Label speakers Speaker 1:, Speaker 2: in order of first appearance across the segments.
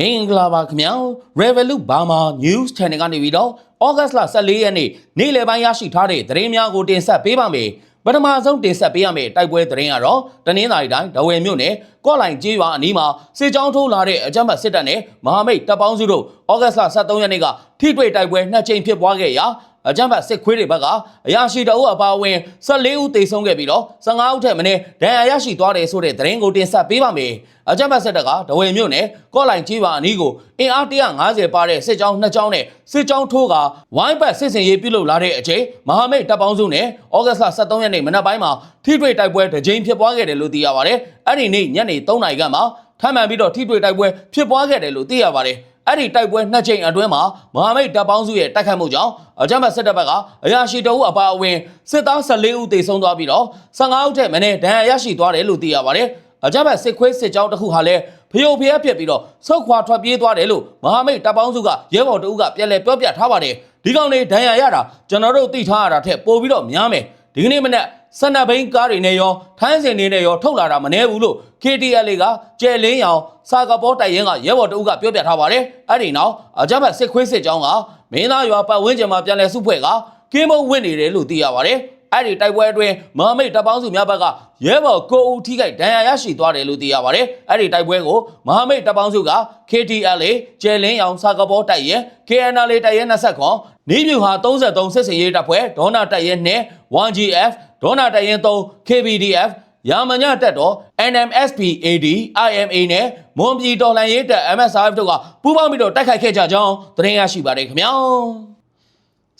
Speaker 1: မင်္ဂလာပါခင်ဗျာ Revolut Burma News Channel ကနေပြီးတော့ဩဂတ်လ14ရက်နေ့နေ့လယ်ပိုင်းရရှိထားတဲ့သတင်းများကိုတင်ဆက်ပေးပါမယ်ပထမဆုံးတင်ဆက်ပေးရမယ့်တိုက်ပွဲသတင်းကတော့တနင်္လာရီတိုင်းဒဝယ်မြို့နယ်ကော့လိုင်ကျေးရွာအနီးမှာစစ်ကြောင်းထိုးလာတဲ့အကြမ်းဖက်စစ်တပ်နဲ့မဟာမိတ်တပ်ပေါင်းစုတို့ဩဂတ်လ23ရက်နေ့ကထိတွေ့တိုက်ပွဲနှစ်ကြိမ်ဖြစ်ပွားခဲ့ရာ အကြမ်းဖက်စစ်ခွေးတွေဘက်ကအရာရှိတအုပ်အပါအဝင်14ဦးသေဆုံးခဲ့ပြီးတော့15ဦးထက်မင်းဒဏ်ရာရရှိသွားတယ်ဆိုတဲ့သတင်းကိုတင်ဆက်ပေးပါမယ်။အကြမ်းဖက်စစ်တပ်ကဒဝယ်မြို့နယ်ကော့လိုင်ကြီးပါအနီးကိုအင်အား150ပါတဲ့စစ်ကြောင်း2ကြောင်းနဲ့စစ်ကြောင်းထိုးကဝိုင်းပတ်စစ်စင်ရေးပြုလုပ်လာတဲ့အချိန်မဟာမိတ်တပ်ပေါင်းစုနဲ့ဩဂတ်လ23ရက်နေ့မနက်ပိုင်းမှာထိတွေ့တိုက်ပွဲတစ်ကြိမ်ဖြစ်ပွားခဲ့တယ်လို့သိရပါတယ်။အဲ့ဒီနေ့ညနေ3နာရီခန့်မှာထပ်မံပြီးတော့ထိတွေ့တိုက်ပွဲဖြစ်ပွားခဲ့တယ်လို့သိရပါတယ်။ အဲ့ဒီတိုက်ပွဲနှစ်ချိန်အတွင်းမှာမဟာမိတ်တပ်ပေါင်းစုရဲ့တိုက်ခိုက်မှုကြောင့်အကြမ်းဖက်စစ်တပ်ဘက်ကအရာရှိတအုပ်အပါအဝင်စစ်သား14ဦးသေဆုံးသွားပြီးတော့15ဦးထက်မနည်းဒဏ်ရာရရှိသွားတယ်လို့သိရပါတယ်။အကြမ်းဖက်စစ်ခွေးစစ်ကြောင်းတစ်ခုဟာလည်းဖျို့ဖျက်ဖြစ်ပြီးတော့ဆုတ်ခွာထွက်ပြေးသွားတယ်လို့မဟာမိတ်တပ်ပေါင်းစုကရဲဘော်တအုပ်ကပြန်လည်ပြောပြထားပါတယ်။ဒီကောင်လေးဒဏ်ရာရတာကျွန်တော်တို့သိထားရတာထက်ပိုပြီးတော့များမယ်။ဒီကနေ့မနေ့ ဆန္ဒဘိန်းကားတွေနဲ့ရောထန်းစင်တွေနဲ့ရောထုတ်လာတာမနှဲဘူးလို့ KTL ကကျဲလင်းရောင်စာကပေါ်တိုက်ရင်ကရဲဘော်တအုပ်ကပြောပြထားပါတယ်အဲ့ဒီနောက်အကြမ်းဖက်စစ်ခွေးစစ်ကြောင်းကမင်းသားရွာပတ်ဝန်းကျင်မှာပြန်လည်စုဖွဲ့ကကင်းမုံဝင်နေတယ်လို့သိရပါတယ်အဲ့ဒီတိုက်ပွဲအတွင်းမဟာမိတ်တပ်ပေါင်းစုများဘက်ကရဲဘော်ကိုဦးထိခိုက်ဒဏ်ရာရရှိသွားတယ်လို့သိရပါတယ်အဲ့ဒီတိုက်ပွဲကိုမဟာမိတ်တပ်ပေါင်းစုက KTL ကျဲလင်းရောင်စာကပေါ်တိုက်ရင် KNL တိုက်ရင်20ခွန်နေပြူဟာ33စစ်စင်ရေးတပ်ဖွဲ့ဒေါနာတိုက်ရင်နဲ့ 1GF ဒေါနာတိုက်ရင်3 KBDF ရာမညတက်တော့ NMSPAD IMA နဲ့မွန်ပြည်တော်လှန်ရေးတပ် MSRF တို့ကပူးပေါင်းပြီးတော့တိုက်ခိုက်ခဲ့ကြကြောင်းသတင်းရရှိပါတယ်ခင်ဗျာ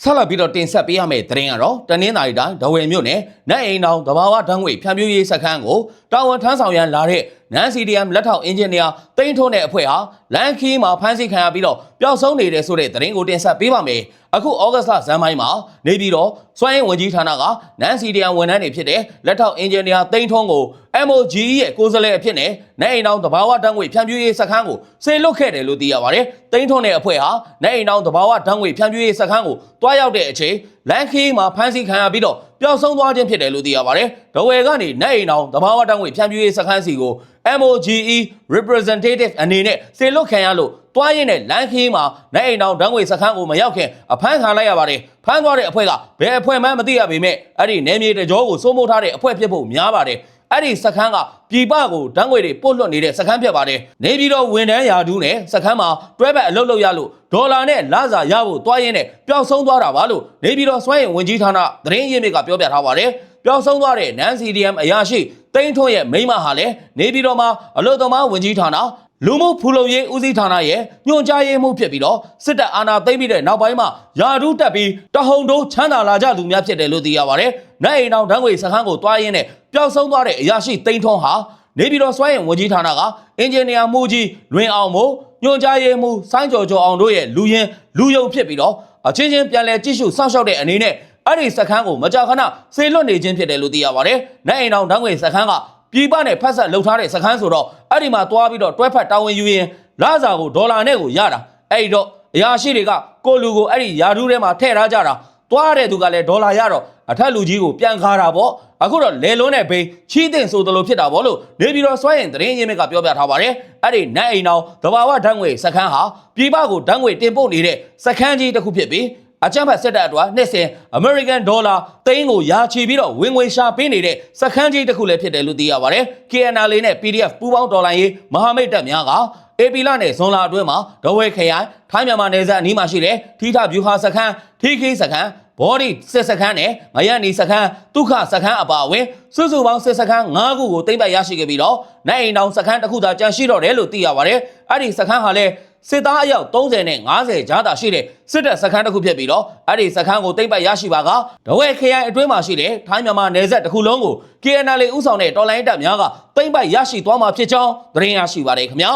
Speaker 1: ဆက်လက်ပြီးတော့တင်ဆက်ပေးရမယ့်သတင်းကတော့တနင်္သာရီတိုင်းဒဝယ်မြို့နယ်နတ်အိမ်တောင်တဘာဝဓာတ်ငွေဖြန့်ဖြူးရေးစခန်းကိုတာဝန်ထမ်းဆောင်ရန်လာတဲ့နန် CDM လက်ထောက်အင်ဂျင်နီယာတိန်းထွန်းတဲ့အဖွဲ့ဟာလန်ခီးမှာဖမ်းဆီးခံရပြီးတော့ပျောက်ဆုံးနေတဲ့ဆိုတဲ့သတင်းကိုတင်ဆက်ပေးပါမယ်။ အခုဩဂတ်လဇန်ပိုင်းမှာနေပြီးတော့စွမ်းအင်ဝန်ကြီးဌာနကနန် CDM ဝန်ထမ်းတွေဖြစ်တဲ့လက်ထောက်အင်ဂျင်နီယာတိန်းထွန်းကို MOGE ရဲ့ကိုယ်စားလှယ်အဖြစ်နဲ့နိုင်အိမ်တောင်တဘာဝဓာတ်ငွေဖြန့်ဖြူးရေးစခန်းကိုစေလွတ်ခဲ့တယ်လို့သိရပါတယ်။တိန်းထွန်းတဲ့အဖွဲ့ဟာနိုင်အိမ်တောင်တဘာဝဓာတ်ငွေဖြန့်ဖြူးရေးစခန်းကိုတွားရောက်တဲ့အချိန်လန်ခီးမှာဖမ်းဆီးခံရပြီးတော့ပျောက်ဆုံးသွားခြင်းဖြစ်တယ်လို့သိရပါတယ်။ဒဝယ်ကနေနိုင်အိမ်တောင်တဘာဝဓာတ်ငွေဖြန့်ဖြူးရေးစခန်းစီကို MOGE representative အနေနဲ့စေလွတ်ခံရလို့တွားရင်နဲ့လန်ခီးမှာနိုင်အိမ်တောင်ဓာတ်ငွေစခန်းကိုမရောက်ခင်အဖမ်းခံလိုက်ရပါတယ်။ဖမ်းသွားတဲ့အဖွဲ့ကဘယ်အဖွဲ့မှမသိရပေမဲ့အဲ့ဒီနယ်မြေတကြောကိုစိုးမိုးထားတဲ့အဖွဲ့ဖြစ်ဖို့များပါတယ်။အဲ့ဒီစခန်းကပြည်ပကိုဓာတ်ငွေတွေပို့လွှတ်နေတဲ့စခန်းဖြစ်ပါတယ်။နေပြည်တော်ဝန်ထမ်းယာဒူးနဲ့စခန်းမှာတွဲဘက်အလုပ်လုပ်ရလို့ဒေါ်လာနဲ့လစာရဖို့တွားရင်းနဲ့ပျောက်ဆုံးသွားတာပါလို့နေပြည်တော်စွမ်းရင်ဝန်ကြီးဌာနသတင်းရင်းမြစ်ကပြောပြထားပါတယ်။ပျောက်ဆုံးသွားတဲ့နန် CDM အရာရှိ တိန်းထွန်းရဲ့မိန်းမဟာလည်းနေပြည်တော်မှာအလုပ်သမားဝန်ကြီးဌာနလူမှုဖူလုံရေးဦးစီးဌာနရဲ့ညွှန်ကြားရေးမှူးဖြစ်ပြီးတော့စစ်တပ်အာဏာသိမ်းပြီးတဲ့နောက်ပိုင်းမှာယာဒူးတက်ပြီးတဟုန်တိုးချမ်းသာလာကြသူများဖြစ်တယ်လို့သိရပါတယ်။နိုင်အိမ်အောင်ဓာတ်ငွေစခန်းကိုတွားရင်းနဲ့ပျောက်ဆုံးသွားတဲ့အရာရှိတိန်းထွန်းဟာနေပြည်တော်စွမ်းရင်ဝန်ကြီးဌာနကအင်ဂျင်နီယာမှုကြီးလွင်အောင်မို့ညွှန်ကြားရေးမှူးစိုင်းကျော်ကျော်အောင်တို့ရဲ့လူရင်းလူယုံဖြစ်ပြီးတော့အချင်းချင်းပြန်လည်ကြည့်ရှုစောင့်ရှောက်တဲ့အနေနဲ့ အဲ့ဒီစခန်းကိုမကြာခဏစေလွတ်နေခြင်းဖြစ်တယ်လို့သိရပါတယ်။နိုင်အိမ်အောင်ဓာတ်ငွေစခန်းကပြည်ပနဲ့ဖက်ဆက်လှုပ်ထားတဲ့စခန်းဆိုတော့အဲ့ဒီမှာတွားပြီးတော့တွဲဖက်တာဝန်ယူရင်လစာကိုဒေါ်လာနဲ့ကိုရတာအဲ့ဒီတော့အရာရှိတွေကကိုလူကိုအဲ့ဒီယာဒူးထဲမှာထည့်ထားကြတာတွားတဲ့သူကလည်းဒေါ်လာရတော့အထက်လူကြီးကိုပြန်ခါတာပေါ့အခုတော့လေလုံးနဲ့ဘိန်းချီးတင်ဆိုသလိုဖြစ်တာပေါ့လို့နေပြည်တော်စွမ်းရင်သတင်းရင်းမြစ်ကပြောပြထားပါတယ်အဲ့ဒီနတ်အိမ်တော်သဘာဝဓာတ်ငွေစခန်းဟာပြည်ပကိုဓာတ်ငွေတင်ပို့နေတဲ့စခန်းကြီးတစ်ခုဖြစ်ပြီး အကြမ်းဖက်စစ်တပ်အတွက်နှစ်စဉ် American Dollar သိန်းကိုယာချီပြီးတော့ဝင်ငွေရှာပေးနေတဲ့စခန်းကြီးတစ်ခုလည်းဖြစ်တယ်လို့သိရပါတယ် KNL နဲ့ PDF ပူးပေါင်းဒေါ်လာရေးမဟာမိတ်တပ်များကအေပီလာနဲ့ဇွန်လာအတွင်းမှာဒဝဲခရိုင်ထိုင်းမြန်မာနယ်စပ်အနီးမှာရှိတဲ့ထီထဗျူဟာစခန်းထီခိစခန်းဘော်ဒီစစ်စခန်းနဲ့ငရန်နီစခန်းဒုက္ခစခန်းအပါအဝင်စုစုပေါင်းစစ်စခန်း၅ခုကိုသိမ်းပိုက်ရရှိခဲ့ပြီးတော့နိုင်အိမ်တောင်စခန်းတစ်ခုသာကျန်ရှိတော့တယ်လို့သိရပါတယ်အဲ့ဒီစခန်းဟာလည်း စစ်သားအယောက်30နဲ့50ကြားသာရှိတဲ့စစ်တပ်စခန်းတစ်ခုဖြစ်ပြီးတော့အဲ့ဒီစခန်းကိုသိမ်းပိုက်ရရှိပါကဒဝဲခရိုင်အတွင်းမှာရှိတဲ့ထိုင်းမြန်မာနယ်စပ်တစ်ခုလုံးကို KNL ဥဆောင်တဲ့တော်လိုင်းတပ်များကသိမ်းပိုက်ရရှိသွားမှာဖြစ်ကြောင်းသတင်းရရှိပါတယ်ခင်ဗျာ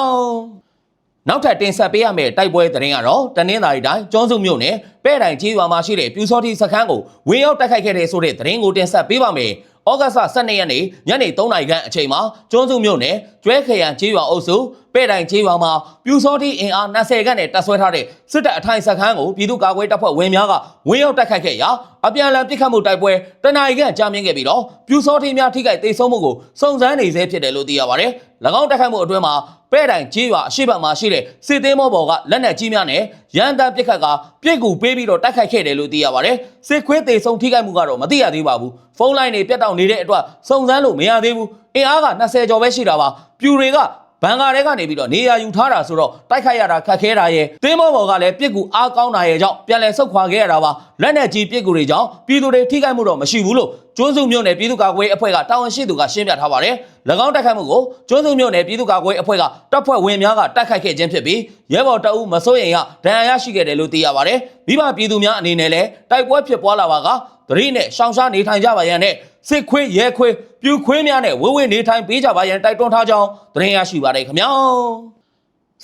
Speaker 1: နောက်ထပ်တင်ဆက်ပေးရမယ့်တိုက်ပွဲသတင်းကတော့တနင်္သာရီတိုင်းကျွန်းစုမြို့နယ်ပဲ့တိုင်ကြီးရွာမှာရှိတဲ့ပြူစောတိစခန်းကိုဝင်ရောက်တိုက်ခိုက်ခဲ့တဲ့ဆိုတဲ့သတင်းကိုတင်ဆက်ပေးပါမယ်။ ဩဂတ်စ်12ရက်နေ့ညနေ3နာရီခန့်အချိန်မှာကျွန်းစုမြို့နယ်ကျွဲခရံကြီးရွာအုပ်စုပဲ့တိုင်ကြီးရွာမှာပြူစောတိအင်အား20ခန့်နဲ့တပ်ဆွဲထားတဲ့စစ်တပ်အထိုင်စခန်းကိုပြည်သူ့ကာကွယ်တပ်ဖွဲ့ဝင်များကဝင်ရောက်တိုက်ခိုက်ခဲ့ရာအပြန်အလှန်ပစ်ခတ်မှုတိုက်ပွဲတနအီခန့်ကြာမြင့်ခဲ့ပြီးတော့ပြူစောတိများထိခိုက်ဒေဆုံးမှုကိုစုံစမ်းနေဆဲဖြစ်တယ်လို့သိရပါတယ်။၎င်းတိုက်ခိုက်မှုအတွင်းမှာ ပဲ့တိုင်ကြီးရွာအရှိတ်ဘက်မှာရှိတဲ့စစ်သေးမောဘော်ကလက်နက်ကြီးများနဲ့ရန်တမ်းပစ်ခတ်ကပြစ်ကူပေးပြီးတော့တိုက်ခိုက်ခဲ့တယ်လို့သိရပါတယ်စစ်ခွေးသေးဆုံးထိခိုက်မှုကတော့မသိရသေးပါဘူးဖုန်းလိုင်းတွေပြတ်တောက်နေတဲ့အတွက်စုံစမ်းလို့မရသေးဘူးအင်အားက20ကျော်ပဲရှိတာပါပြူတွေကဘန်ကာတွေကနေပြီးတော့နေရာယူထားတာဆိုတော့တိုက်ခိုက်ရတာခက်ခဲတာရဲ့တင်းမောဘော်ကလည်းပြစ်ကူအားကောင်းတာရဲ့ကြောင့်ပြန်လည်ဆုတ်ခွာခဲ့ရတာပါလက်နက်ကြီးပြစ်ကူတွေကြောင့်ပြည်သူတွေထိခိုက်မှုတော့မရှိဘူးလို့ကျွန်းစုမြို့နယ်ပြည်သူ့ကာကွယ်ရေးအဖွဲ့ကတာဝန်ရှိသူကရှင်းပြထားပါတယ်၎င်းတိုက်ခိုက်မှုကိုကျွန်းစုမြို့နယ်ပြည်သူ့ကာကွယ်ရေးအဖွဲ့ကတပ်ဖွဲ့ဝင်များကတိုက်ခိုက်ခဲ့ခြင်းဖြစ်ပြီးရဲဘော်တအုပ်မစိုးရင်ရဒဏ်ရာရရှိခဲ့တယ်လို့သိရပါတယ်မိဘပြည်သူများအနေနဲ့လည်းတိုက်ပွဲဖြစ်ပွားလာပါကသတိနဲ့ရှောင်ရှားနေထိုင်ကြပါရန်နဲ့စစ်ခွေးရဲခွေးပြူခွေးများနဲ့ဝဝနေထိုင်ပေးကြပါရန်တိုက်တွန်းထားကြောင်းသတင်းရရှိပါတယ်ခင်ဗျာ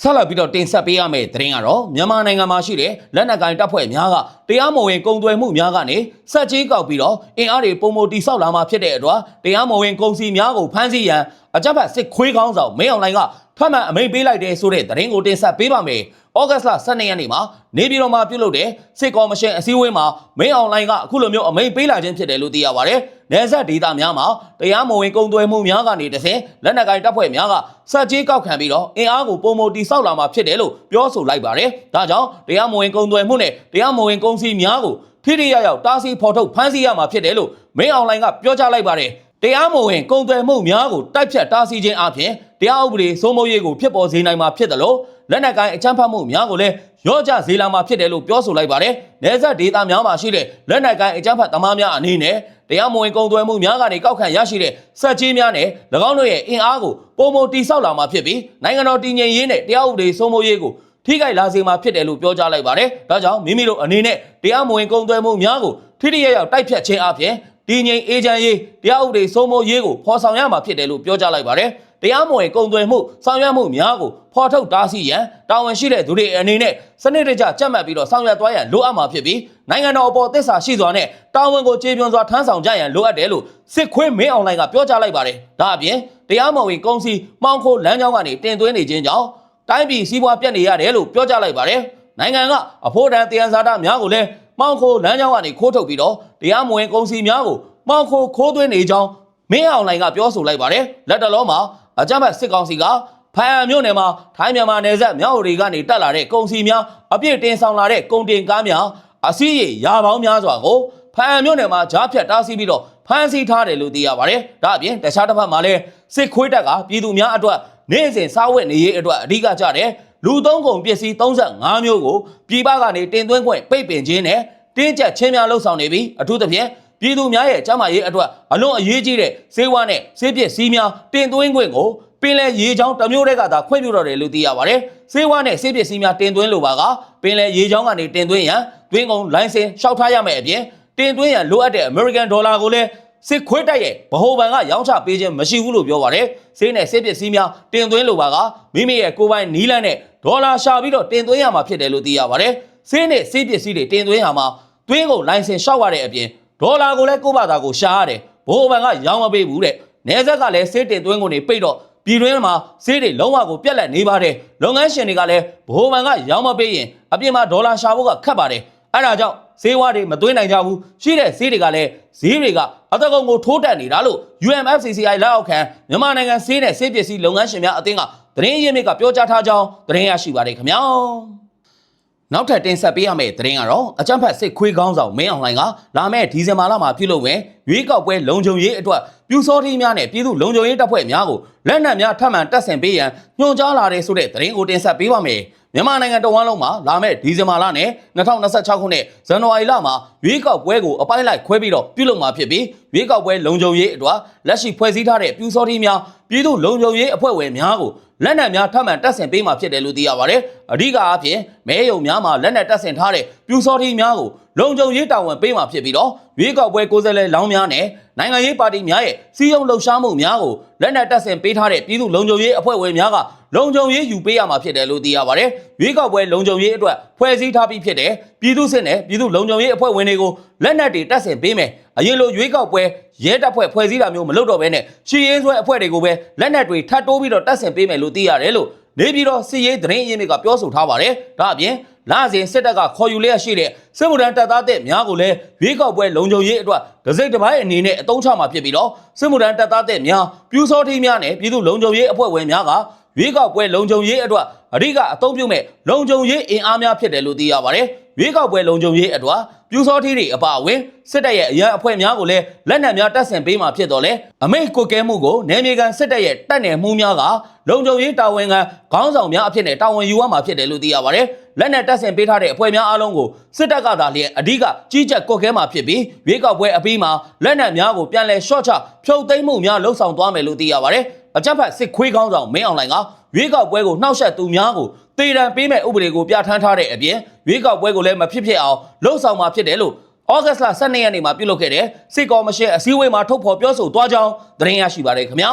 Speaker 1: ဆက်လက်ပြီးတော့တင်ဆက်ပေးရမယ့်သတင်းကတော့မြန်မာနိုင်ငံမှာရှိတဲ့လက်နက်ကိုင်တပ်ဖွဲ့များကတရားမဝင်ကုန်သွယ်မှုများကနေစက်ကြီးကောက်ပြီးတော့အင်အားတွေပုံမတိဆောက်လာမှာဖြစ်တဲ့အတွက်တရားမဝင်ကုန်စည်များကိုဖမ်းဆီးရန်အကြမ်းဖက်စစ်ခွေးကောင်းဆောင်မင်းအောင်လှိုင်ကထပ်မံအမိန့်ပေးလိုက်တဲ့ဆိုတဲ့သတင်းကိုတင်ဆက်ပေးပါမယ်။ဩဂတ်စ်လ12ရက်နေ့မှာနေပြည်တော်မှာပြုလုပ်တဲ့စစ်ကော်မရှင်အစည်းအဝေးမှာမင်းအောင်လှိုင်ကအခုလိုမျိုးအမိန့်ပေးလာခြင်းဖြစ်တယ်လို့သိရပါတယ်။ နယ်စပ်ဒေသများမှာတရားမဝင်ကုန်သွယ်မှုများကနေတဆင့်လက်နက်ကိုင်တပ်ဖွဲ့များကစက်ကြီးကောက်ခံပြီးတော့အင်အားကိုပုံမတိဆောက်လာမှာဖြစ်တယ်လို့ပြောဆိုလိုက်ပါတယ်။ဒါကြောင့်တရားမဝင်ကုန်သွယ်မှုနဲ့တရားမဝင်ကုန်စည်များကိုထိထိရောက်ရောက်တားဆီးဖော်ထုတ်ဖမ်းဆီးရမှာဖြစ်တယ်လို့မင်းအောင်လှိုင်ကပြောကြားလိုက်ပါတယ်။တရားမဝင်ကုန်သွယ်မှုများကိုတိုက်ဖြတ်တားဆီးခြင်းအပြင်တရားဥပဒေစိုးမိုးရေးကိုဖြစ်ပေါ်စေနိုင်မှာဖြစ်တယ်လို့ လက်နက်ကိုင်အကြမ်းဖက်မှုများကိုလည်းရော့ကျစေလာမှာဖြစ်တယ်လို့ပြောဆိုလိုက်ပါတယ်။နယ်စပ်ဒေသများမှာရှိတဲ့လက်နက်ကိုင်အကြမ်းဖက်သမားများအနေနဲ့တရားမဝင်ကုန်သွယ်မှုများကနေကောက်ခံရရှိတဲ့စက်ကြီးများနဲ့၎င်းတို့ရဲ့အင်အားကိုပုံမတိဆောက်လာမှာဖြစ်ပြီးနိုင်ငံတော်တည်ငြိမ်ရေးနဲ့တရားဥပဒေစိုးမိုးရေးကိုထိခိုက်လာစေမှာဖြစ်တယ်လို့ပြောကြားလိုက်ပါတယ်။ဒါကြောင့်မိမိတို့အနေနဲ့တရားမဝင်ကုန်သွယ်မှုများကိုထိထိရောက်ရောက်တိုက်ဖြတ်ခြင်းအပြင် တည်ငြိမ်အေဂျင့်ရေးတရားဥပဒေစိုးမိုးရေးကိုဖော်ဆောင်ရမှာဖြစ်တယ်လို့ပြောကြားလိုက်ပါတယ်။တရားမဝင်ကုန်သွယ်မှုဆောင်ရွက်မှုများကိုဖော်ထုတ်တားဆီးရန်တာဝန်ရှိတဲ့သူတွေအနေနဲ့စနစ်တကျကြက်မှတ်ပြီးတော့ဆောင်ရွက်သွားရန်လိုအပ်မှာဖြစ်ပြီးနိုင်ငံတော်အပေါ်သစ္စာရှိစွာနဲ့တာဝန်ကိုကျေပွန်စွာထမ်းဆောင်ကြရန်လိုအပ်တယ်လို့စစ်ခွေးမင်းအွန်လိုင်းကပြောကြားလိုက်ပါတယ်။ဒါအပြင်တရားမဝင်ကုန်စည်မှောင်ခိုလမ်းကြောင်းကနေတင်သွင်းနေခြင်းကြောင့်တိုင်းပြည်စီးပွားပြတ်နေရတယ်လို့ပြောကြားလိုက်ပါတယ်။နိုင်ငံကအဖို့တန်တရားစာတများကိုလည်း မှောင်ခိုလမ်းကြောင်းကနေခိုးထုတ်ပြီးတော့တရားမဝင်ကုန်စည်များကိုမှောင်ခိုခိုးသွင်းနေကြောင်းမင်းအောင်လိုင်ကပြောဆိုလိုက်ပါတယ်လက်တလုံးမှာအကြမ်းဖက်စစ်ကောင်စီကဖားရမြို့နယ်မှာထိုင်းမြန်မာနယ်စပ်မြောက်ရီကနေတက်လာတဲ့ကုန်စည်များအပြည့်တင်ဆောင်လာတဲ့ကုန်တင်ကားများအစည်းရရာပေါင်းများစွာကိုဖားရမြို့နယ်မှာကြားဖြတ်တားဆီးပြီးတော့ဖမ်းဆီးထားတယ်လို့သိရပါတယ်ဒါအပြင်တခြားတစ်ဖက်မှာလည်းစစ်ခွေးတပ်ကပြည်သူများအတွက်နေ့စဉ်စားဝတ်နေရေးအတွက်အဓိကကြတဲ့ လူသုံးကုန်ပစ္စည်း35မျိုးကိုပြည်ပကနေတင်သွင်းခွင့်ပိတ်ပင်ခြင်းနဲ့တင်းကျပ်ချင်းများလှုပ်ဆောင်နေပြီးအထူးသဖြင့်ပြည်သူများရဲ့ကျန်းမာရေးအတွက်အလွန်အရေးကြီးတဲ့စေဝါနဲ့ဆေးပစ္စည်းများတင်သွင်းခွင့်ကိုပင်လယ်ရေချောင်းတစ်မျိုးတည်းကသာခွင့်ပြုတော့တယ်လို့သိရပါတယ်။စေဝါနဲ့ဆေးပစ္စည်းများတင်သွင်းလိုပါကပင်လယ်ရေချောင်းကနေတင်သွင်းရန်သွင်းကုန်လိုင်စင်လျှောက်ထားရမယ်အပြင်တင်သွင်းရန်လိုအပ်တဲ့ American Dollar ကိုလည်းစစ်ခွေးတိုက်ရဲ့ဗဟိုဘဏ်ကရောင်းချပေးခြင်းမရှိဘူးလို့ပြောပါတယ်။ဈေးနဲ့ဆေးပစ္စည်းများတင်သွင်းလိုပါကမိမိရဲ့ကိုယ်ပိုင်နီးလန်းနဲ့ ဒေါ်လာရှာပြီးတော့တင်သွင်းရမှာဖြစ်တယ်လို့သိရပါတယ်။ဈေးနဲ့ဆေးပစ္စည်းတွေတင်သွင်းရမှာသွင်းကုန်လိုင်စင်လျှောက်ရတဲ့အပြင်ဒေါ်လာကိုလည်းကိုယ့်ဘာသာကိုရှာရတယ်။ဗဟိုဘဏ်ကရောင်းမပေးဘူးတဲ့။နေဆက်ကလည်းဆေးတင်သွင်းကုန်တွေပိတ်တော့ပြည်တွင်းမှာဈေးတွေလုံးဝကိုပြက်လက်နေပါတယ်။လုပ်ငန်းရှင်တွေကလည်းဗဟိုဘဏ်ကရောင်းမပေးရင်အပြင်မှာဒေါ်လာရှာဖို့ကခက်ပါတယ်။အဲဒါကြောင့်ဈေးဝါးတွေမသွင်းနိုင်ကြဘူးရှိတဲ့ဈေးတွေကလည်းဈေးတွေကအသက်ကုန်ကိုထိုးတက်နေတာလို့ UMFCCI လက်အောက်ခံမြန်မာနိုင်ငံဈေးနဲ့ဈေးပစ္စည်းလုပ်ငန်းရှင်များအသင်းက သတင်းရင်းမြစ်ကပြောကြားထားကြောင်းသတင်းရရှိပါတယ်ခင်ဗျာနောက်ထပ်တင်ဆက်ပေးရမယ့်သတင်းကတော့အကြံဖတ်စစ်ခွေးကောင်းဆောင်မင်းအောင်လှိုင်ကလာမယ့်ဒီဇင်ဘာလမှာပြုလုပ်မယ်ရွေးကောက်ပွဲလုံခြုံရေးအတွက်ပြူစောထီးများနဲ့ပြည်သူလုံခြုံရေးတပ်ဖွဲ့များကိုလက်နက်များထပ်မံတပ်ဆင်ပေးရန်ညွှန်ကြားလာတဲ့ဆိုတဲ့သတင်းကိုတင်ဆက်ပေးပါမယ် မြန်မာနိုင်ငံတော်ဝန်လုံးမှာလာမယ့်ဒီဇင်ဘာလနဲ့2026ခုနှစ်ဇန်နဝါရီလမှာရွေးကောက်ပွဲကိုအပိုင်းလိုက်ခွဲပြီးတော့ပြုလုပ်မှာဖြစ်ပြီးရွေးကောက်ပွဲလုံခြုံရေးအတွက်လက်ရှိဖွဲ့စည်းထားတဲ့ပြူစောထီးများပြည်သူလုံခြုံရေးအဖွဲ့ဝင်များကိုလက်နက်များထပ်မံတပ်ဆင်ပေးမှာဖြစ်တယ်လို့သိရပါတယ်။အဓိကအားဖြင့်မဲယုံများမှာလက်နက်တပ်ဆင်ထားတဲ့ပြူစောထီးများကိုလုံခြုံရေးတာဝန်ပေးမှာဖြစ်ပြီးတော့ရွေးကောက်ပွဲကိုယ်စားလှယ်လောင်းများနဲ့ နိုင်ငံရေးပါတီများရဲ့စီးရုံလှုပ်ရှားမှုများကိုလက်နက်တပ်ဆင်ပေးထားတဲ့ပြည်သူလုံခြုံရေးအဖွဲ့ဝင်များကလုံခြုံရေးယူပေးရမှာဖြစ်တယ်လို့သိရပါတယ်။ရွေးကောက်ပွဲလုံခြုံရေးအတွက်ဖွဲ့စည်းထားပြီးဖြစ်တဲ့ပြည်သူစစ်နဲ့ပြည်သူလုံခြုံရေးအဖွဲ့ဝင်တွေကိုလက်နက်တွေတပ်ဆင်ပေးမယ်။အရင်လိုရွေးကောက်ပွဲရဲတပ်ဖွဲ့ဖွဲ့စည်းတာမျိုးမလုပ်တော့ဘဲနဲ့ရှီရေးဆွဲအဖွဲ့တွေကိုပဲလက်နက်တွေထပ်တိုးပြီးတော့တပ်ဆင်ပေးမယ်လို့သိရတယ်လို့ နေပြည်တော်စစ်ရေးသတင်းအရင်းမြစ်ကပြောဆိုထားပါတယ်။ဒါအပြင်လာစဉ်စစ်တပ်ကခေါ်ယူလျက်ရှိတဲ့စစ်မှုထမ်းတပ်သားတဲ့များကိုလည်းရွေးကောက်ပွဲလုံခြုံရေးအတွက်ဒစိတ်တစ်ပိုင်းအနေနဲ့အသုံးချမှာဖြစ်ပြီးတော့စစ်မှုထမ်းတပ်သားတဲ့များပြူစောထီးများနဲ့ပြည်သူလုံခြုံရေးအဖွဲ့ဝင်များကရွေးကောက်ပွဲလုံခြုံရေးအတွက်အဓိကအသုံးပြုမဲ့လုံခြုံရေးအင်အားများဖြစ်တယ်လို့သိရပါတယ် ရွေးကောက်ပွဲလုံခြုံရေးအတွက်ပြူစောထီးတွေအပါအဝင်စစ်တပ်ရဲ့အရန်အဖွဲ့များကိုလည်းလက်နက်များတပ်ဆင်ပေးမှာဖြစ်တော့လေအမိတ်ကွက်ကဲမှုကိုနယ်မြေကန်စစ်တပ်ရဲ့တပ်နယ်မှုများကလုံခြုံရေးတာဝန်ခံခေါင်းဆောင်များအဖြစ်နဲ့တာဝန်ယူရမှာဖြစ်တယ်လို့သိရပါတယ်လက်နက်တပ်ဆင်ပေးထားတဲ့အဖွဲ့များအားလုံးကိုစစ်တပ်ကသာလျှင်အဓိကကြီးကြပ်ကွက်ကဲမှာဖြစ်ပြီးရွေးကောက်ပွဲအပြီးမှာလက်နက်များကိုပြန်လည်ရှော့ချဖြုတ်သိမ်းမှုများလှုပ်ဆောင်သွားမယ်လို့သိရပါတယ်အကြမ်းဖက်စစ်ခွေးကောင်းဆောင်မင်းအောင်လှိုင်ကရွေးကောက်ပွဲကိုနှောက်ယှက်သူများကို တေတံပေးမဲ့ဥပဒေကိုပြဋ္ဌာန်းထားတဲ့အပြင်ရွေးကောက်ပွဲကိုလည်းမဖြစ်ဖြစ်အောင်လှုပ်ဆောင်မှာဖြစ်တယ်လို့ဩဂတ်စ်လ12ရက်နေ့မှာပြုလုပ်ခဲ့တဲ့စစ်ကော်မရှင်အစည်းအဝေးမှာထုတ်ဖော်ပြောဆိုသွားကြောင်းသတင်းရရှိပါတယ်ခင်ဗျာ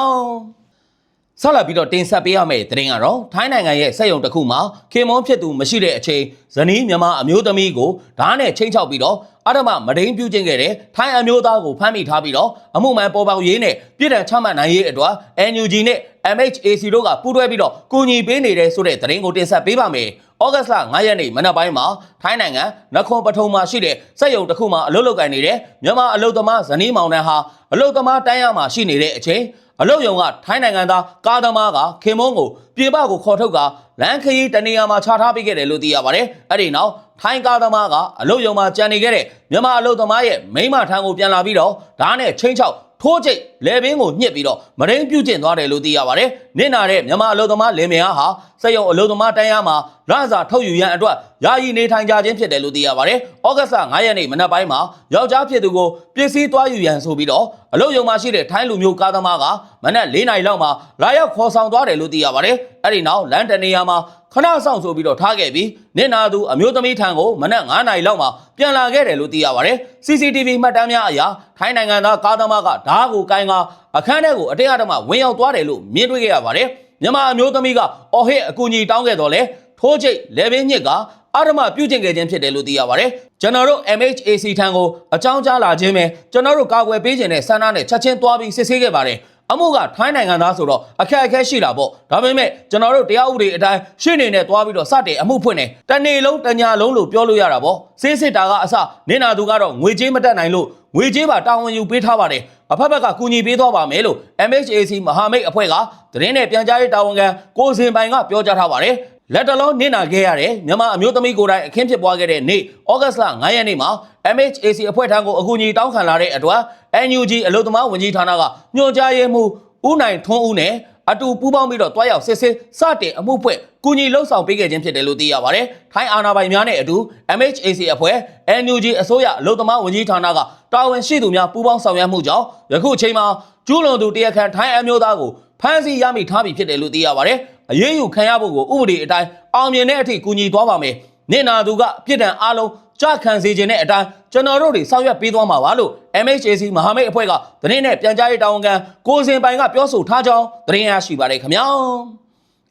Speaker 1: ဆက်လက်ပြီးတော့တင်ဆက်ပေးရမယ့်သတင်းကတော့ထိုင်းနိုင်ငံရဲ့စက်ရုံတစ်ခုမှာခင်မွန်းဖြစ်သူမရှိတဲ့အချိန်ဇနီးမြန်မာအမျိုးသမီးကိုဓာတ်နဲ့ချိန်ချောက်ပြီးတော့ အဓမ္မမဒိန်ပြုကျင့်ခဲ့တဲ့ထိုင်းအမျိုးသားကိုဖမ်းမိထားပြီးတော့အမှုမှန်ပေါ်ပေါက်ရေးနဲ့ပြည်ထောင်ချမှတ်နိုင်ရေးအတွက် NUG နဲ့ MHAC တို့ကပူးတွဲပြီးတော့ကူညီပေးနေတဲ့ဆိုတဲ့သတင်းကိုတင်ဆက်ပေးပါမယ်။ဩဂတ်စ်လ9ရက်နေ့မနက်ပိုင်းမှာထိုင်းနိုင်ငံနခွန်ပထုံမှာရှိတဲ့စက်ရုံတစ်ခုမှာအလုပ်လုပ်ကိုင်နေတဲ့မြန်မာအလုပ်သမားဇနီးမောင်နှံဟာအလုပ်သမားတန်းရမှာရှိနေတဲ့အချိန် အလုတ်ယုံကထိုင်းနိုင်ငံသားကားသမားကခင်မုန်းကိုပြေပကိုခေါ်ထုတ်ကလမ်းခရီးတနေရာမှာခြားထားပေးခဲ့တယ်လို့သိရပါတယ်။အဲ့ဒီနောက်ထိုင်းကားသမားကအလုတ်ယုံမှာကြံနေခဲ့တဲ့မြန်မာအလုတ်သမားရဲ့မိန်းမထံကိုပြန်လာပြီးတော့ဓာတ်နဲ့ချင်းချောက်ထိုးကျိတ်လေပင်ကိုညှစ်ပြီးတော့မရင်းပြုတ်ကျင်သွားတယ်လို့သိရပါတယ်။နင့်နာတဲ့မြန်မာအလုတ်သမားလင်မယားဟာစက်ရုံအလုတ်သမားတန်းရမှာလစာထုတ်ယူရန်အတွက်ယာယီနေထိုင်ကြခြင်းဖြစ်တယ်လို့သိရပါတယ်။ဩဂတ်စ်9ရက်နေ့မနက်ပိုင်းမှာယောက်ျားဖြစ်သူကိုပစ္စည်းသွားယူရန်ဆိုပြီးတော့အလုတ်ယုံမှာရှိတဲ့ထိုင်းလူမျိုးကားသမားကမနက်၄နာရီလောက်မှာလာရောက်ခေါ်ဆောင်သွားတယ်လို့သိရပါတယ်။အဲ့ဒီနောက်လမ်းတနေရာမှာခဏဆောင်ဆိုပြီးတော့ထားခဲ့ပြီးနင့်နာသူအမျိုးသမီးထံကိုမနက်9နာရီလောက်မှာပြန်လာခဲ့တယ်လို့သိရပါတယ်။ CCTV မှတ်တမ်းများအရထိုင်းနိုင်ငံသားကားသမားကဓာတ်ကိုကိုင်းကအခန်းထဲကိုအတင်းအဓမ္မဝင်ရောက်သွားတယ်လို့မြင်တွေ့ခဲ့ရပါတယ်။မြန်မာအမျိုးသမီးကအော်ဟစ်အကူအညီတောင်းခဲ့တော့လေထိုးချိတ်လေပင်ညစ်က အဓမ္မပြုကျင့်ခဲ့ခြင်းဖြစ်တယ်လို့သိရပါတယ်။ကျွန်တော်တို့ MHAC ထံကိုအကြောင်းကြားလာခြင်းပဲကျွန်တော်တို့ကာကွယ်ပေးခြင်းနဲ့ဆန္ဒနဲ့ချက်ချင်းသွားပြီးစစ်ဆေးခဲ့ပါတယ်။အမှုကထိုင်းနိုင်ငံသားဆိုတော့အခက်အခဲရှိတာပေါ့ဒါပေမဲ့ကျွန်တော်တို့တရားဥပဒေအတိုင်းရှင်းနေနဲ့သွားပြီးတော့စတင်အမှုဖွင့်နေတနေ့လုံးတညာလုံးလို့ပြောလို့ရတာပေါ့စေးစစ်တာကအစနင်နာသူကတော့ငွေကြေးမတက်နိုင်လို့ငွေကြေးပါတာဝန်ယူပေးထားပါတယ်အဖက်ဖက်ကကူညီပေးသွားပါမယ်လို့ MHAC မဟာမိတ်အဖွဲ့ကသတင်းနဲ့ပြန်ကြားရေးတာဝန်ခံကိုစင်ပိုင်ကပြောကြားထားပါတယ် လက်တလုံးနင့်နာခဲ့ရတဲ့မြန်မာအမျိုးသမီးကိုယ်တိုင်အခင်းဖြစ်ပွားခဲ့တဲ့နေ့ဩဂတ်စ်လ9ရက်နေ့မှာ MHAC အဖွဲ့ထံကိုအကူအညီတောင်းခံလာတဲ့အတွက် NUG အလုံသမားဝန်ကြီးဌာနကညွှန်ကြားရေးမှူးဦးနိုင်ထွန်းဦးနဲ့အတူပူးပေါင်းပြီးတော့တွားရောက်စစ်စစ်စတင်အမှုဖွဲ့ကူညီလှုပ်ဆောင်ပေးခဲ့ခြင်းဖြစ်တယ်လို့သိရပါတယ်။ထိုင်းအာဏာပိုင်များနဲ့အတူ MHAC အဖွဲ့ NUG အစိုးရအလုံသမားဝန်ကြီးဌာနကတာဝန်ရှိသူများပူးပေါင်းဆောင်ရွက်မှုကြောင့်ယခုအချိန်မှာကျူးလွန်သူတရားခံထိုင်းအမျိုးသားကိုဖမ်းဆီးရမိထားပြီဖြစ်တယ်လို့သိရပါတယ်။ အရေးယူခံရဖို့ကိုဥပဒေအတိုင်းအောင်မြင်တဲ့အထိကူညီသွားပါမယ်။နေနာသူကပြည်တံအားလုံးကြခံစေခြင်းနဲ့အတိုင်းကျွန်တော်တို့တွေဆောင်ရွက်ပေးသွားမှာပါလို့ MHAC မဟာမိတ်အဖွဲ့ကသတင်းနဲ့ပြန်ကြားရေးတာဝန်ခံကိုစင်ပိုင်ကပြောဆိုထားကြောင်းသတင်းရရှိပါတယ်ခင်ဗျာ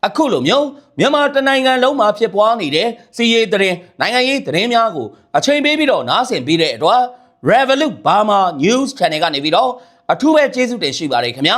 Speaker 1: အခုလိုမျိုးမြန်မာတနိုင်ငံလုံးမှာဖြစ်ပွားနေတဲ့စီးရေးသတင်းနိုင်ငံရေးသတင်းများကိုအချိန်ပေးပြီးတော့နားဆင်ပြီးတဲ့အတွက် Revolut Burma News Channel ကနေပြီးတော့အထူးပဲကျေးဇူးတင်ရှိပါတယ်ခင်ဗျာ